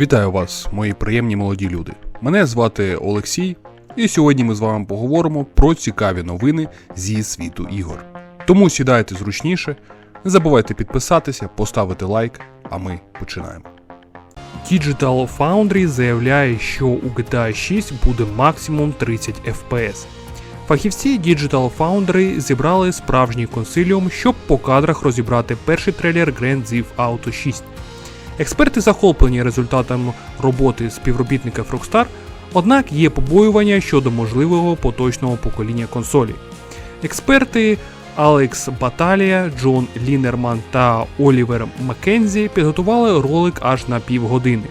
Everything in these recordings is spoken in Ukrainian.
Вітаю вас, мої приємні молоді люди. Мене звати Олексій, і сьогодні ми з вами поговоримо про цікаві новини зі світу ігор. Тому сідайте зручніше, не забувайте підписатися, поставити лайк, а ми починаємо. Digital Foundry заявляє, що у GTA 6 буде максимум 30 FPS. Фахівці Digital Foundry зібрали справжній консиліум, щоб по кадрах розібрати перший трейлер Grand Theft Auto 6. Експерти захоплені результатом роботи співробітників Rockstar, однак є побоювання щодо можливого поточного покоління консолі. Експерти Алекс Баталія, Джон Лінерман та Олівер Маккензі підготували ролик аж на півгодини.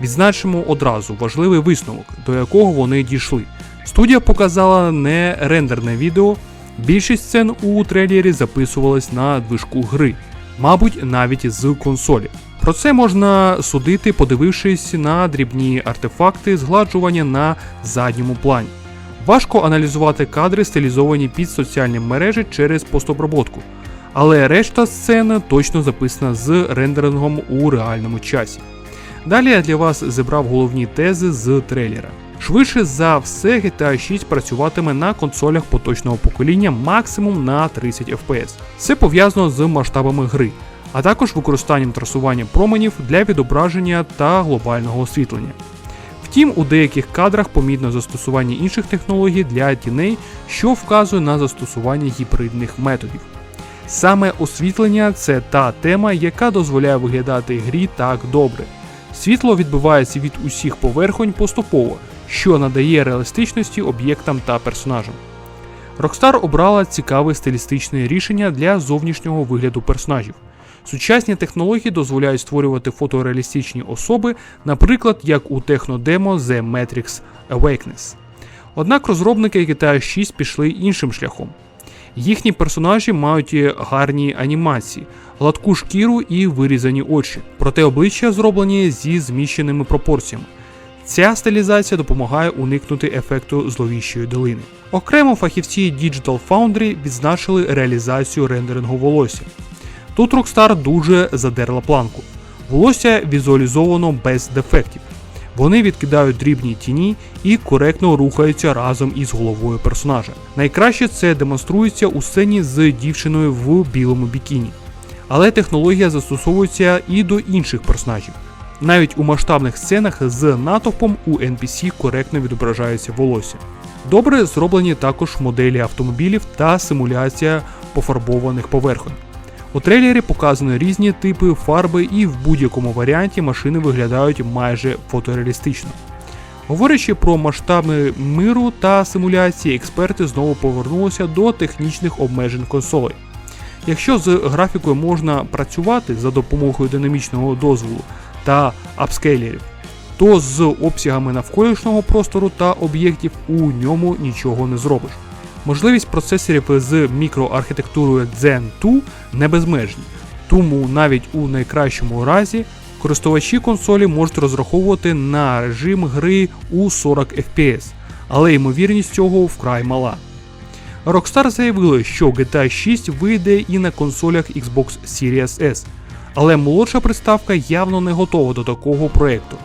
Відзначимо одразу важливий висновок, до якого вони дійшли. Студія показала не рендерне відео, більшість сцен у трейлері записувалась на движку гри, мабуть, навіть з консолі. Про це можна судити, подивившись на дрібні артефакти згладжування на задньому плані. Важко аналізувати кадри, стилізовані під соціальні мережі через постоброботку, але решта сцен точно записана з рендерингом у реальному часі. Далі я для вас зібрав головні тези з трейлера. Швидше за все, GTA 6 працюватиме на консолях поточного покоління максимум на 30 FPS. Це пов'язано з масштабами гри, а також використанням трасування променів для відображення та глобального освітлення. Втім, у деяких кадрах помітно застосування інших технологій для тіней, що вказує на застосування гібридних методів. Саме освітлення це та тема, яка дозволяє виглядати грі так добре. Світло відбивається від усіх поверхонь поступово, що надає реалістичності об'єктам та персонажам. Rockstar обрала цікаве стилістичне рішення для зовнішнього вигляду персонажів. Сучасні технології дозволяють створювати фотореалістичні особи, наприклад, як у технодемо The Matrix Awakeness. Однак розробники GTA 6 пішли іншим шляхом. Їхні персонажі мають гарні анімації, гладку шкіру і вирізані очі, проте обличчя зроблені зі зміщеними пропорціями. Ця стилізація допомагає уникнути ефекту зловіщої долини. Окремо фахівці Digital Foundry відзначили реалізацію рендерингу волосся. Тут Rockstar дуже задерла планку. Волосся візуалізовано без дефектів. Вони відкидають дрібні тіні і коректно рухаються разом із головою персонажа. Найкраще це демонструється у сцені з дівчиною в білому бікіні. Але технологія застосовується і до інших персонажів. Навіть у масштабних сценах з натовпом у NPC коректно відображається волосся. Добре зроблені також моделі автомобілів та симуляція пофарбованих поверхонь. У трейлері показано різні типи фарби, і в будь-якому варіанті машини виглядають майже фотореалістично. Говорячи про масштаби миру та симуляції, експерти знову повернулися до технічних обмежень консолей. Якщо з графікою можна працювати за допомогою динамічного дозволу та апскейлерів, то з обсягами навколишнього простору та об'єктів у ньому нічого не зробиш. Можливість процесорів з мікроархітектурою Zen 2 не безмежні, тому навіть у найкращому разі користувачі консолі можуть розраховувати на режим гри у 40 FPS, але ймовірність цього вкрай мала. Rockstar заявили, що GTA 6 вийде і на консолях Xbox Series S, але молодша приставка явно не готова до такого проєкту.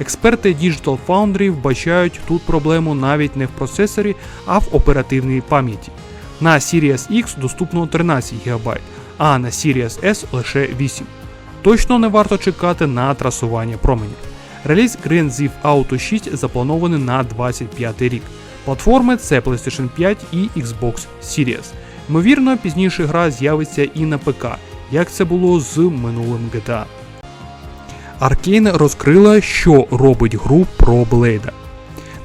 Експерти Digital Foundry вбачають тут проблему навіть не в процесорі, а в оперативній пам'яті. На Series X доступно 13 ГБ, а на Series S лише 8. Точно не варто чекати на трасування променів. Реліз Grand Theft Auto 6 запланований на 25 рік. Платформи це PlayStation 5 і Xbox Series. Ймовірно, пізніше гра з'явиться і на ПК, як це було з минулим GTA. Arkane розкрила, що робить гру про Блейда.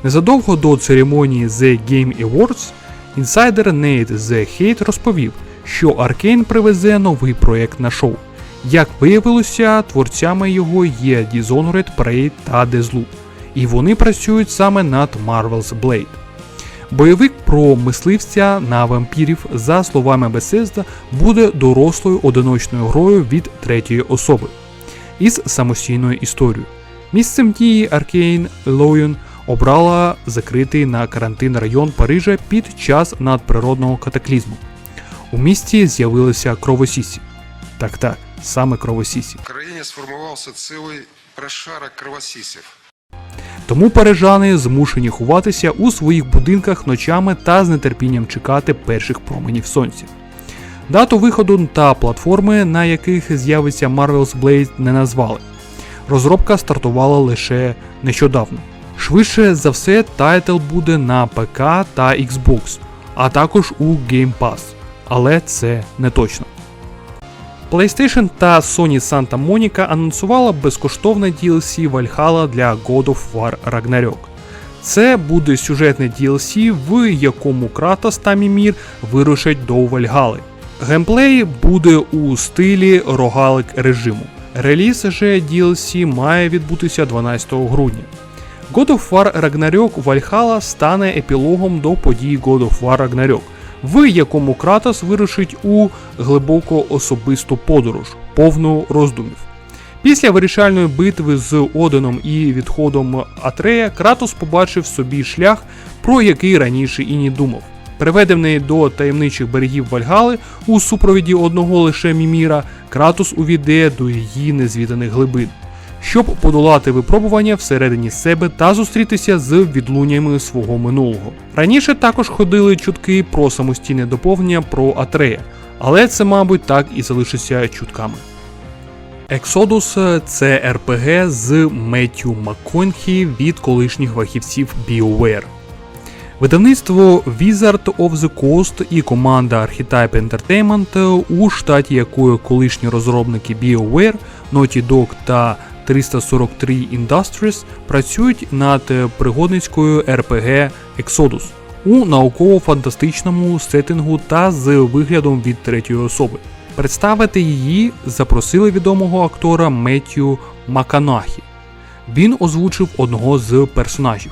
Незадовго до церемонії The Game Awards інсайдер Nate The Hate розповів, що Arkane привезе новий проєкт на шоу. Як виявилося, творцями його є Dishonored, Prey та Deathloop, і вони працюють саме над Marvel's Blade. Бойовик про мисливця на вампірів, за словами Bethesda, буде дорослою одиночною грою від третьої особи із самостійною історією. Місцем дії Аркейн Лоюн обрала закритий на карантин район Парижа під час надприродного катаклізму. У місті з'явилися кровосісі. Так так, саме кровосісі. В країні сформувався цілий прошарок кровосисів. Тому парижани змушені ховатися у своїх будинках ночами та з нетерпінням чекати перших променів сонця. Дату виходу та платформи, на яких з'явиться Marvel's Blade, не назвали. Розробка стартувала лише нещодавно. Швидше за все, тайтл буде на ПК та Xbox, а також у Game Pass. Але це не точно. PlayStation та Sony Santa Monica анонсувала безкоштовне DLC Valhalla для God of War Ragnarok. Це буде сюжетне DLC, в якому Кратос та Мімір вирушать до Вальгали. Геймплей буде у стилі рогалик режиму. Реліз же DLC має відбутися 12 грудня. God of War Ragnarok Valhalla стане епілогом до подій God of War Ragnarok, в якому Кратос вирушить у глибоко особисту подорож, повну роздумів. Після вирішальної битви з Одином і відходом Атрея Кратос побачив собі шлях, про який раніше і не думав. Приведений до таємничих берегів Вальгали у супровіді одного лише Міміра, Кратос увійде до її незвіданих глибин, щоб подолати випробування всередині себе та зустрітися з відлуннями свого минулого. Раніше також ходили чутки про самостійне доповнення про Атрея, але це, мабуть, так і залишиться чутками. Exodus – це РПГ з Меттю МакКонхі від колишніх фахівців BioWare. Видавництво Wizard of the Coast і команда Archetype Entertainment, у штаті якої колишні розробники BioWare, Naughty Dog та 343 Industries працюють над пригодницькою RPG Exodus у науково-фантастичному сеттингу та з виглядом від третьої особи. Представити її запросили відомого актора Меттю Маканахі. Він озвучив одного з персонажів.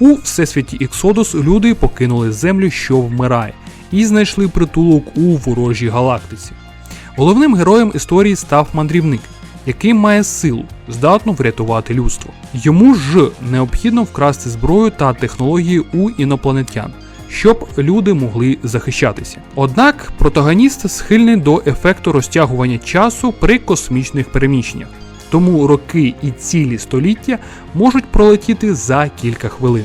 У всесвіті Іксодус люди покинули землю, що вмирає, і знайшли притулок у ворожій галактиці. Головним героєм історії став мандрівник, який має силу, здатну врятувати людство. Йому ж необхідно вкрасти зброю та технології у інопланетян, щоб люди могли захищатися. Однак протагоніст схильний до ефекту розтягування часу при космічних переміщеннях. Тому роки і цілі століття можуть пролетіти за кілька хвилин.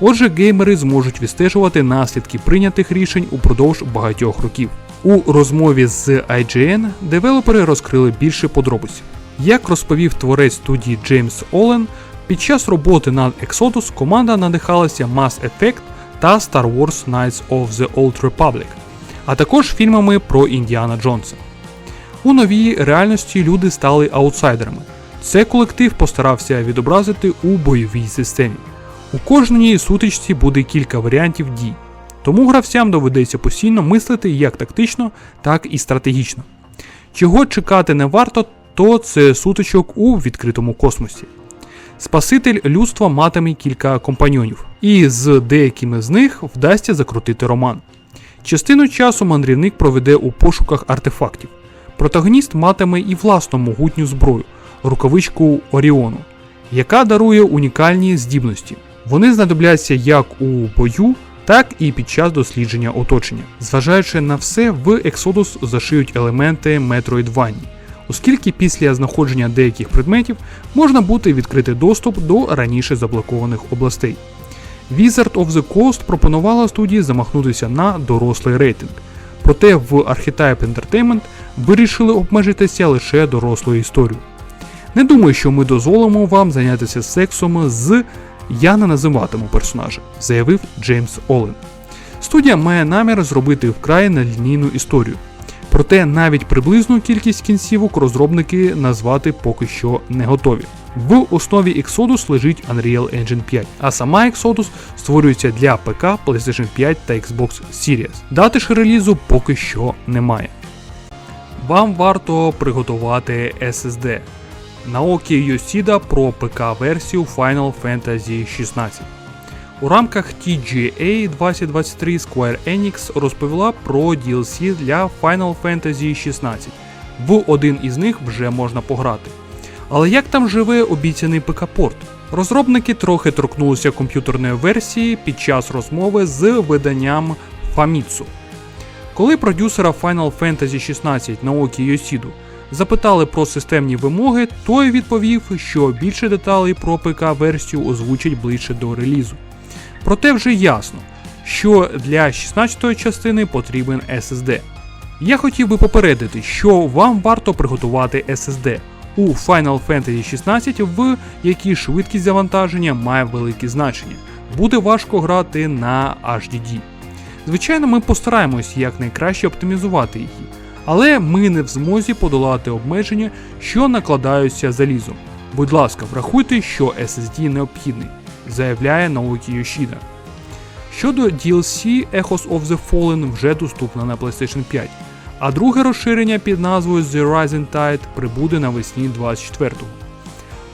Отже, геймери зможуть відстежувати наслідки прийнятих рішень упродовж багатьох років. У розмові з IGN девелопери розкрили більше подробиць. Як розповів творець студії Джеймс Олен, під час роботи над Exodus команда надихалася Mass Effect та Star Wars Knights of the Old Republic, а також фільмами про Індіана Джонса. У новій реальності люди стали аутсайдерами. Це колектив постарався відобразити у бойовій системі. У кожній сутичці буде кілька варіантів дій, тому гравцям доведеться постійно мислити як тактично, так і стратегічно. Чого чекати не варто, то це сутичок у відкритому космосі. Спаситель людства матиме кілька компаньонів, і з деякими з них вдасться закрутити роман. Частину часу мандрівник проведе у пошуках артефактів. Протагоніст матиме і власну могутню зброю рукавичку Оріону, яка дарує унікальні здібності. Вони знадобляться як у бою, так і під час дослідження оточення. Зважаючи на все, в Exodus зашиють елементи Metroidvania, оскільки після знаходження деяких предметів можна буде відкрити доступ до раніше заблокованих областей. Wizard of the Coast пропонувала студії замахнутися на дорослий рейтинг. Проте в Archetype Entertainment вирішили обмежитися лише дорослою історією. Не думаю, що ми дозволимо вам зайнятися сексом з я не називатиму персонажа, заявив Джеймс Олен. Студія має намір зробити вкрай нелінійну історію. Проте навіть приблизну кількість кінцівок розробники назвати поки що не готові. В основі Exodus лежить Unreal Engine 5, а сама Exodus створюється для ПК, PlayStation 5 та Xbox Series. Дати ж релізу поки що немає. Вам варто приготувати SSD. Naoki Yoshida про ПК-версію Final Fantasy 16. У рамках TGA 2023 Square Enix розповіла про DLC для Final Fantasy 16. В один із них вже можна пограти. Але як там живе обіцяний ПК-порт? Розробники трохи торкнулися комп'ютерної версії під час розмови з виданням Famitsu. Коли продюсера Final Fantasy 16 Наокі Йосіду Запитали про системні вимоги, той відповів, що більше деталей про ПК-версію озвучить ближче до релізу. Проте вже ясно, що для 16-ї частини потрібен SSD. Я хотів би попередити, що вам варто приготувати SSD у Final Fantasy 16, в якій швидкість завантаження має велике значення. Буде важко грати на HDD. Звичайно, ми постараємось якнайкраще оптимізувати її, але ми не в змозі подолати обмеження, що накладаються залізом. Будь ласка, врахуйте, що SSD необхідний, заявляє Наокі Йошіда. Щодо DLC Echoes of the Fallen вже доступна на PlayStation 5, а друге розширення під назвою The Rising Tide прибуде навесні 24-го.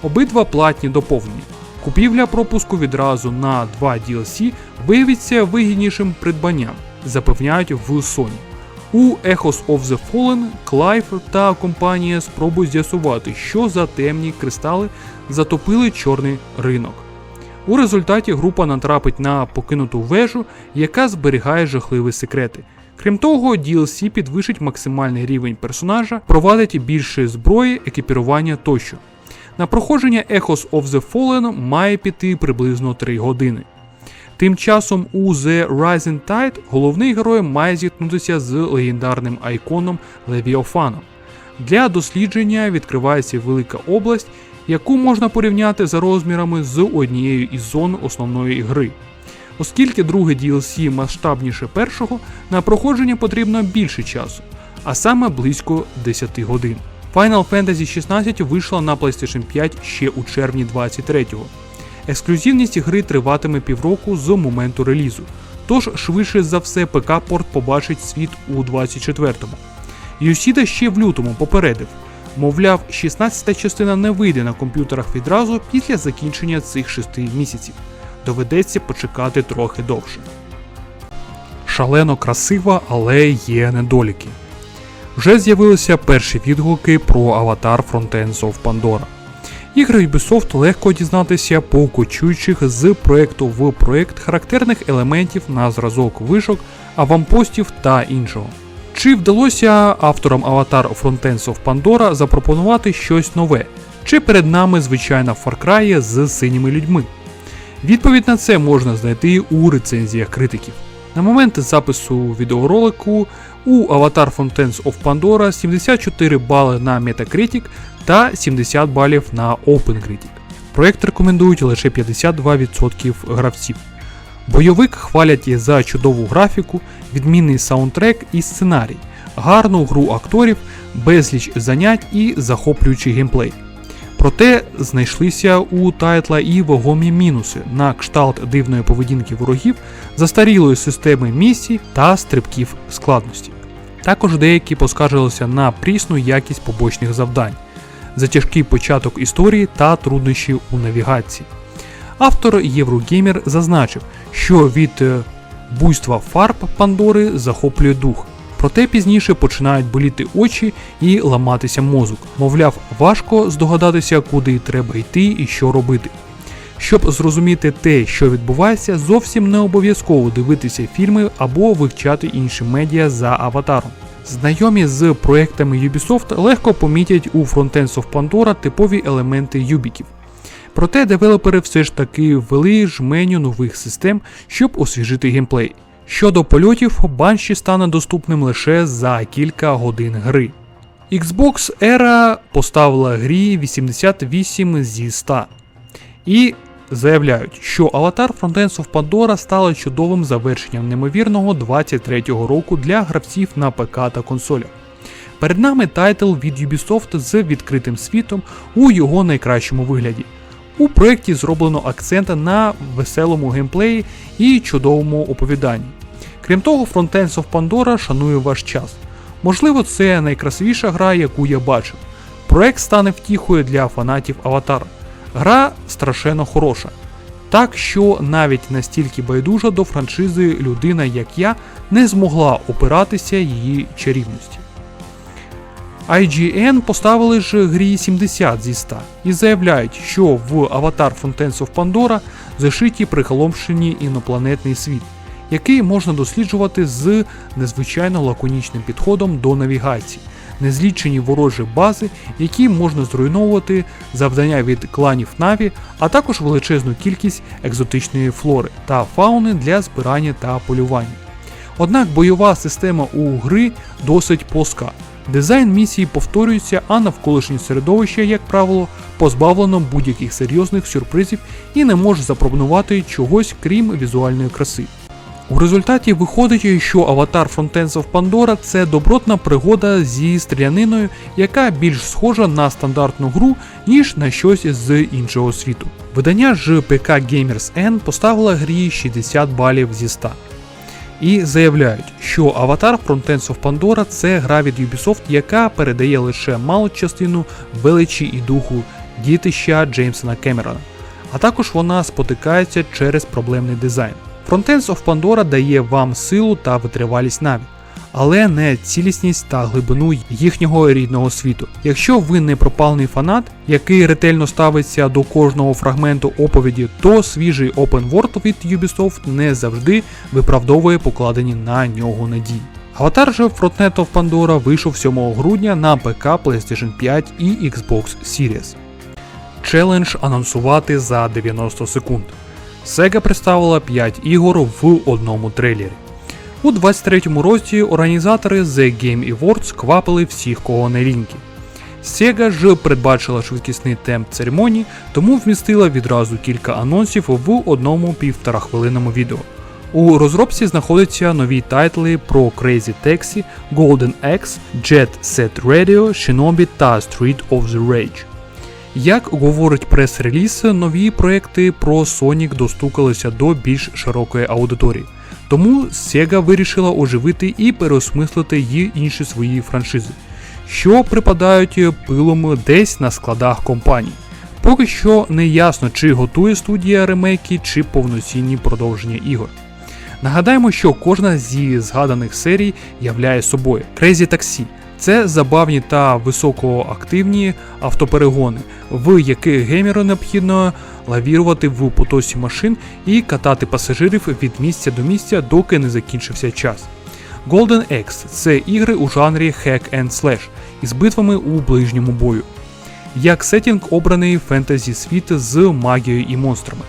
Обидва платні доповнення. Купівля пропуску відразу на два DLC виявиться вигіднішим придбанням, запевняють в Sony. У Echoes of the Fallen Клайв та компанія спробують з'ясувати, що за темні кристали затопили чорний ринок. У результаті група натрапить на покинуту вежу, яка зберігає жахливі секрети. Крім того, DLC підвищить максимальний рівень персонажа, провадить більше зброї, екіпірування тощо. На проходження Echoes of the Fallen має піти приблизно 3 години. Тим часом у The Rising Tide головний герой має зіткнутися з легендарним айконом Левіофаном. Для дослідження відкривається велика область, яку можна порівняти за розмірами з однією із зон основної гри. Оскільки друге DLC масштабніше першого, на проходження потрібно більше часу, а саме близько 10 годин. Final Fantasy 16 вийшла на PlayStation 5 ще у червні 23-го. Ексклюзивність гри триватиме півроку з моменту релізу, тож швидше за все ПК-порт побачить світ у 24-му. Йосіда ще в лютому попередив, мовляв, 16-та частина не вийде на комп'ютерах відразу після закінчення цих 6 місяців. Доведеться почекати трохи довше. Шалено красива, але є недоліки. Вже з'явилися перші відгуки про аватар Frontends of Pandora. Ігри Ubisoft легко дізнатися по кочуючих з проекту в проект характерних елементів на зразок вишок, авампостів та іншого. Чи вдалося авторам аватар Frontends of Pandora запропонувати щось нове? Чи перед нами звичайна Far Cry з синіми людьми? Відповідь на це можна знайти у рецензіях критиків. На момент запису відеоролику у Avatar Fountains of Pandora 74 бали на Metacritic та 70 балів на OpenCritic. Проект рекомендують лише 52% гравців. Бойовик хвалять за чудову графіку, відмінний саундтрек і сценарій, гарну гру акторів, безліч занять і захоплюючий геймплей. Проте знайшлися у тайтла і вагомі мінуси на кшталт дивної поведінки ворогів, застарілої системи місій та стрибків складності. Також деякі поскаржилися на прісну якість побочних завдань, за тяжкий початок історії та труднощі у навігації. Автор Єврогеймер зазначив, що від е, буйства фарб Пандори захоплює дух. Проте пізніше починають боліти очі і ламатися мозок. Мовляв, важко здогадатися, куди треба йти і що робити. Щоб зрозуміти те, що відбувається, зовсім не обов'язково дивитися фільми або вивчати інші медіа за аватаром. Знайомі з проектами Ubisoft легко помітять у Frontends of Pandora типові елементи юбіків. Проте девелопери все ж таки ввели жменю нових систем, щоб освіжити геймплей. Щодо польотів, Banshee стане доступним лише за кілька годин гри. Xbox Era поставила грі 88 зі 100 і заявляють, що аватар Frontends of Pandora стала чудовим завершенням неймовірного 23-го року для гравців на ПК та консолях. Перед нами тайтл від Ubisoft з відкритим світом у його найкращому вигляді. У проєкті зроблено акцент на веселому геймплеї і чудовому оповіданні. Крім того, Frontends of Pandora шанує ваш час. Можливо, це найкрасивіша гра, яку я бачив. Проект стане втіхою для фанатів Аватара. Гра страшенно хороша. Так що навіть настільки байдужа до франшизи людина, як я, не змогла опиратися її чарівності. IGN поставили ж грі 70 зі 100 і заявляють, що в Avatar Fountains of Pandora зашиті приголомшені інопланетний світ, який можна досліджувати з незвичайно лаконічним підходом до навігації, незлічені ворожі бази, які можна зруйновувати, завдання від кланів Наві, а також величезну кількість екзотичної флори та фауни для збирання та полювання. Однак бойова система у гри досить плоска. Дизайн місії повторюється, а навколишнє середовище, як правило, позбавлено будь-яких серйозних сюрпризів і не може запропонувати чогось крім візуальної краси. У результаті виходить, що аватар Frontends of Pandora це добротна пригода зі стріляниною, яка більш схожа на стандартну гру, ніж на щось з іншого світу. Видання ж ПК Gamers N поставило грі 60 балів зі 100 і заявляють, що Аватар Frontends of Pandora це гра від Ubisoft, яка передає лише малу частину величі і духу дітища Джеймсона Кемерона, а також вона спотикається через проблемний дизайн. Frontends of Pandora дає вам силу та витривалість навіть. Але не цілісність та глибину їхнього рідного світу. Якщо ви не пропалений фанат, який ретельно ставиться до кожного фрагменту оповіді, то свіжий Open World від Ubisoft не завжди виправдовує покладені на нього надії. Аватар же Frontend of Pandora вийшов 7 грудня на ПК, PlayStation 5 і Xbox Series. Челендж анонсувати за 90 секунд. Sega представила 5 ігор в одному трейлері. У 23-му році організатори The Game Awards квапили всіх, кого не ліньки. Sega ж передбачила швидкісний темп церемонії, тому вмістила відразу кілька анонсів в одному півторахвилинному відео. У розробці знаходяться нові тайтли про Crazy Taxi, Golden Axe, Jet Set Radio, Shinobi та Street of the Rage. Як говорить прес-реліз, нові проекти про Sonic достукалися до більш широкої аудиторії. Тому Sega вирішила оживити і переосмислити її інші свої франшизи, що припадають пилом десь на складах компаній. Поки що не ясно, чи готує студія ремейки чи повноцінні продовження ігор. Нагадаємо, що кожна зі згаданих серій являє собою Crazy Taxi – це забавні та високоактивні автоперегони, в яких геймеру необхідно лавірувати в потоці машин і катати пасажирів від місця до місця, доки не закінчився час. Golden X це ігри у жанрі Hack and Slash із битвами у ближньому бою. Як сетінг обраний фентезі світ з магією і монстрами.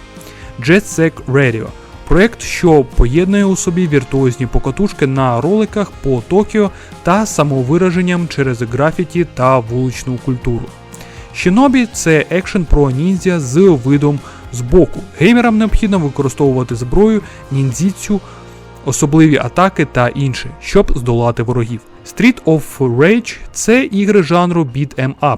Jet Set Radio проект, що поєднує у собі віртуозні покатушки на роликах по Токіо та самовираженням через графіті та вуличну культуру. Shinobi – це екшен про ніндзя з видом збоку. Геймерам необхідно використовувати зброю, ніндзіцю, особливі атаки та інше, щоб здолати ворогів. Street of Rage це ігри жанру Beat 'em Up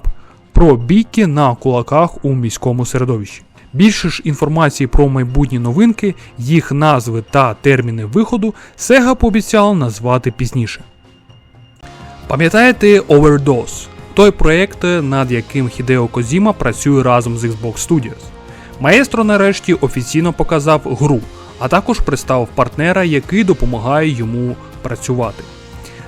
про бійки на кулаках у міському середовищі. Більше ж інформації про майбутні новинки, їх назви та терміни виходу Sega пообіцяла назвати пізніше. Пам'ятаєте Overdose? Той проєкт, над яким Хідео Козіма працює разом з Xbox Studios. Маестро нарешті офіційно показав гру, а також представив партнера, який допомагає йому працювати.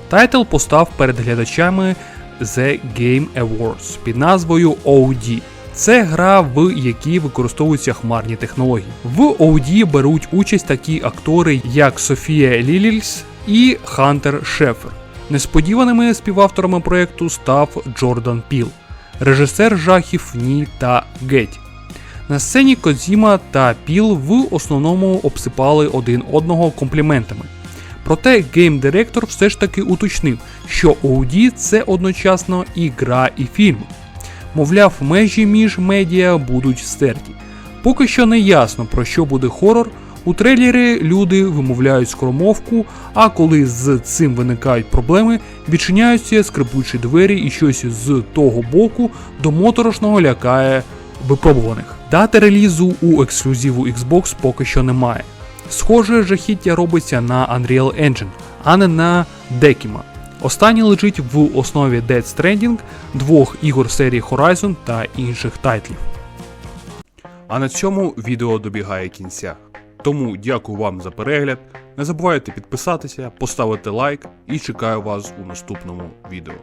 Тайтл постав перед глядачами The Game Awards під назвою OD. Це гра, в якій використовуються хмарні технології. В OD беруть участь такі актори, як Софія Лілільс і Хантер Шефер. Несподіваними співавторами проєкту став Джордан Піл, режисер жахів Ні та Геть. На сцені Кодзіма та Піл в основному обсипали один одного компліментами. Проте гейм-директор все ж таки уточнив, що OD це одночасно і гра, і фільм. Мовляв, межі між медіа будуть стерті. Поки що не ясно про що буде хорор. У трейлері люди вимовляють скоромовку, а коли з цим виникають проблеми, відчиняються скрипучі двері і щось з того боку до моторошного лякає випробуваних. Дати релізу у ексклюзиву Xbox поки що немає. Схоже, жахіття робиться на Unreal Engine, а не на Decima. Останній лежить в основі Dead Stranding, двох ігор серії Horizon та інших тайтлів. А на цьому відео добігає кінця. Тому дякую вам за перегляд. Не забувайте підписатися, поставити лайк і чекаю вас у наступному відео.